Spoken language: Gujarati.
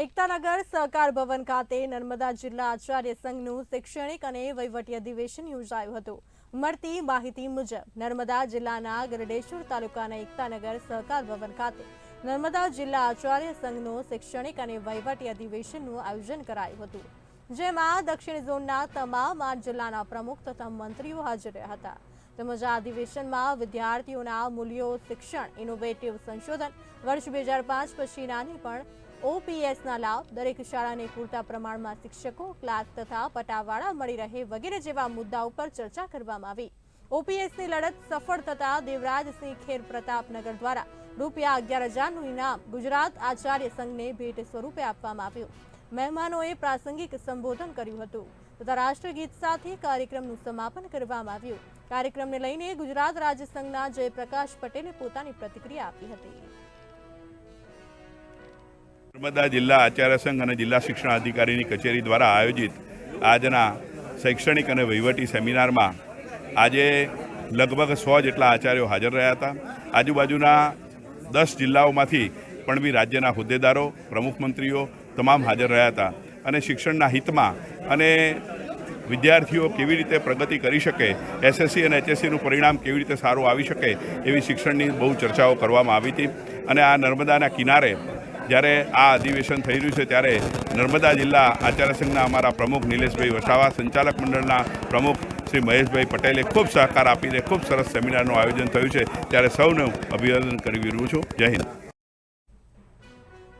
એકતાનગર સહકાર ભવન ખાતે નર્મદા જિલ્લા આચાર્ય સંઘનું શૈક્ષણિક અને વહીવટી અધિવેશન યોજાયું હતું. મળતી માહિતી મુજબ, નર્મદા જિલ્લાના ગરડેશ્વર તાલુકાના એકતાનગર સહકાર ભવન ખાતે નર્મદા જિલ્લા આચાર્ય સંઘનું શૈક્ષણિક અને વહીવટી અધિવેશનનું આયોજન કરાયું હતું. જેમાં દક્ષિણ ઝોનના તમામ આઠ જિલ્લાના પ્રમુખ તથા મંત્રીઓ હાજર રહ્યા હતા. તેમજ આ અધિવેશનમાં વિદ્યાર્થીઓના મૂલ્યો, શિક્ષણ ઇનોવેટિવ સંશોધન વર્ષ બે હજાર પાંચ પછીનાની પણ ઓપીએસના લાભ દરેક શાળાને પૂરતા પ્રમાણમાં શિક્ષકો ક્લાર્ક તથા પટાવાળા મળી રહે વગેરે જેવા મુદ્દા ઉપર ચર્ચા કરવામાં આવી. ઓપીએસની લડત સફળ થતા દેવરાજસિંહ ખેર પ્રતાપનગર દ્વારા રૂપિયા અગિયાર હજારનું ઇનામ ગુજરાત આચાર્ય સંઘને ભેટ સ્વરૂપે આપવામાં આવ્યું. મહેમાનોએ પ્રાસંગિક સંબોધન કર્યું હતું તથા રાષ્ટ્રગીત સાથે કાર્યક્રમનું સમાપન કરવામાં આવ્યું. કાર્યક્રમને લઈને ગુજરાત રાજ્ય સંઘના જયપ્રકાશ પટેલે પોતાની પ્રતિક્રિયા આપી હતી. નર્મદા જિલ્લા આચાર્ય સંઘ અને જિલ્લા શિક્ષણ અધિકારીની કચેરી દ્વારા આયોજિત આજના શૈક્ષણિક અને વહીવટી સેમિનારમાં આજે લગભગ સો જેટલા આચાર્યો હાજર રહ્યા હતા. આજુબાજુના દસ જિલ્લાઓમાંથી પણ બી રાજ્યના હોદ્દેદારો, પ્રમુખ મંત્રીઓ તમામ હાજર રહ્યા હતા અને શિક્ષણના હિતમાં અને વિદ્યાર્થીઓ કેવી રીતે પ્રગતિ કરી શકે, એસએસસી અને એચએસસીનું પરિણામ કેવી રીતે સારું આવી શકે એવી શિક્ષણની બહુ ચર્ચાઓ કરવામાં આવી હતી. અને આ નર્મદાના કિનારે જ્યારે આ અધિવેશન થઈ રહ્યું છે ત્યારે નર્મદા જિલ્લા આચાર્ય સંઘના અમારા પ્રમુખ નિલેશભાઈ વસાવા, સંચાલક મંડળના પ્રમુખ શ્રી મહેશભાઈ પટેલે ખૂબ સહકાર આપીને ખૂબ સરસ સેમિનારનું આયોજન થયું છે. ત્યારે સૌનું અભિનંદન કરી રહ્યું છું. જય હિન્દ.